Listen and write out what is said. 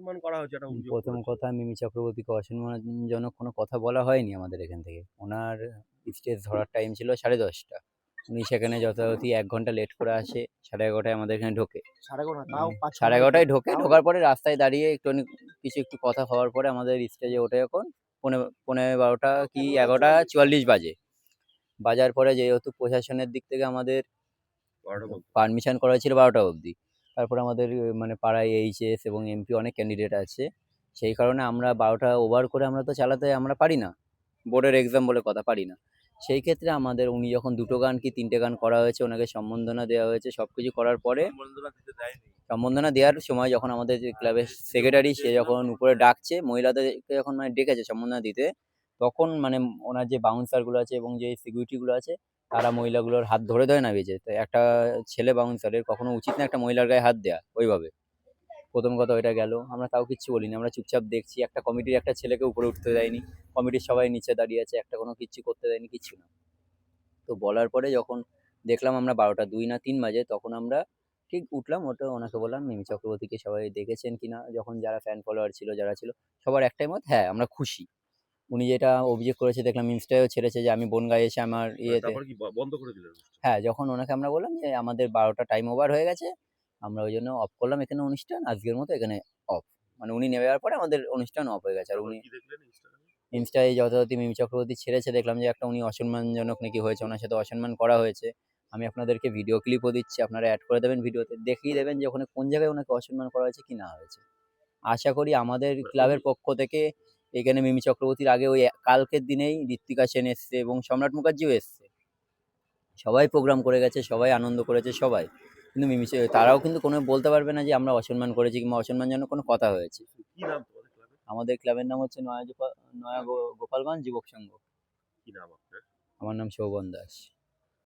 অসম্মান করা হয়েছে একটা অভিযোগ প্রথম কথা মিমি চক্রবর্তীকে অসম্মানজনক কোনো কথা বলা হয়নি আমাদের এখান থেকে। ওনার স্টেজ ধরার টাইম ছিল সাড়ে দশটা। উনি সেখানে যথাযথ এক ঘণ্টা লেট করে আসে সাড়ে এগারোটায় আমাদের এখানে ঢোকে। সাড়ে এগারোটায় ঢোকে ঢোকার পরে রাস্তায় দাঁড়িয়ে একটুখানি কিছু একটু কথা হওয়ার পরে আমাদের স্টেজে ওঠে এখন পৌনে পৌনে বারোটা কি এগারোটা চুয়াল্লিশ। বাজে। বাজার পরে যেহেতু প্রশাসনের দিক থেকে আমাদের পারমিশন করা হয়েছিল বারোটা অবধি। তারপর আমাদের মানে পাড়ায় এইচএস এবং এমপি অনেক ক্যান্ডিডেট আছে। সেই কারণে আমরা বারোটা ওভার করে আমরা তো চালাতে আমরা পারি না। বোর্ডের এক্সাম বলে কথা পারি না। সেই ক্ষেত্রে আমাদের উনি যখন দুটো গান কি তিনটে গান করা হয়েছে ওনাকে সম্বর্ধনা দেওয়া হয়েছে সব কিছু করার পরে সম্বর্ধনা দিতে দেওয়ার সময় যখন আমাদের যে ক্লাবের সেক্রেটারি সে যখন উপরে ডাকছে মহিলাদেরকে যখন মানে ডেকেছে সম্বন্ধনা দিতে তখন মানে ওনার যে বাউন্সারগুলো আছে এবং যে সিকিউরিটিগুলো আছে তারা মহিলাগুলোর হাত ধরে ধরে নামিয়েছে তো একটা ছেলে বাউন্সারের কখনো উচিত না একটা মহিলার গায়ে হাত দেওয়া ওইভাবে। প্রথম কথা ওইটা গেল। আমরা তাও কিচ্ছু বলিনি। আমরা চুপচাপ দেখছি, একটা কমিটির একটা ছেলেকে উপরে উঠতে দেয়নি। কমিটির সবাই নিচে দাঁড়িয়ে আছে, একটা কোনো কিচ্ছু করতে দেয়নি, কিচ্ছু না। তো বলার পরে যখন দেখলাম আমরা বারোটা দুই না তিন বাজে, তখন আমরা ঠিক উঠলাম, ওটা ওনাকে বললাম, মিমি চক্রবর্তীকে সবাই দেখেছেন কিনা? যখন যারা ফ্যান ফলোয়ার ছিল, যারা ছিল, সবার একটাই মত হ্যাঁ আমরা খুশি। উনি যেটা অভিযোগ করেছে দেখলাম ইনস্টায়ও ছেড়েছে যে আমি বনগাঁয়ে এসে আমার ইয়েতে তারপর কি ব- বন্ধ করে দিলেন হ্যাঁ যখন ওনাকে আমরা বললাম যে আমাদের বারোটা টাইম ওভার হয়ে গেছে আমরা ওই জন্য অফ করলাম। এখানে অনুষ্ঠান আজকের মতো এখানে অফ মানে উনি নেমে যাওয়ার পরে আমাদের অনুষ্ঠান অফ হয়ে গেছে। আর তারপর উনি কি দেখলেন ইনস্টাগ্রামে? ইনস্টায় যথাযথ মিমি চক্রবর্তী ছেড়েছে দেখলাম যে একটা উনি অসম্মানজনক নাকি হয়েছে ওনার সাথে অসম্মান করা হয়েছে। আমি আপনাদেরকে ভিডিও ক্লিপও দিচ্ছি আপনারা অ্যাড করে দেবেন ভিডিওতে দেখিয়ে দেবেন যে ওখানে কোন জায়গায় ওনাকে অসম্মান করা হয়েছে কি না হয়েছে। আশা করি আমাদের ক্লাবের পক্ষ থেকে এখানে মিমি চক্রবর্তীর আগে ওই কালকের দিনেই ঋত্বিকা সেন এসছে এবং সম্রাট মুখার্জিও এসছে। সবাই প্রোগ্রাম করে গেছে সবাই আনন্দ করেছে সবাই। কিন্তু মিমি তারাও কিন্তু কোনো বলতে পারবে না যে আমরা অসম্মান করেছি কিংবা অসম্মানজনক কোনো কথা হয়েছে। আমাদের ক্লাবের নাম হচ্ছে নয়া নয়া গোপালগঞ্জ যুবক সংঘ। কি নাম আমার নাম শোভন দাস।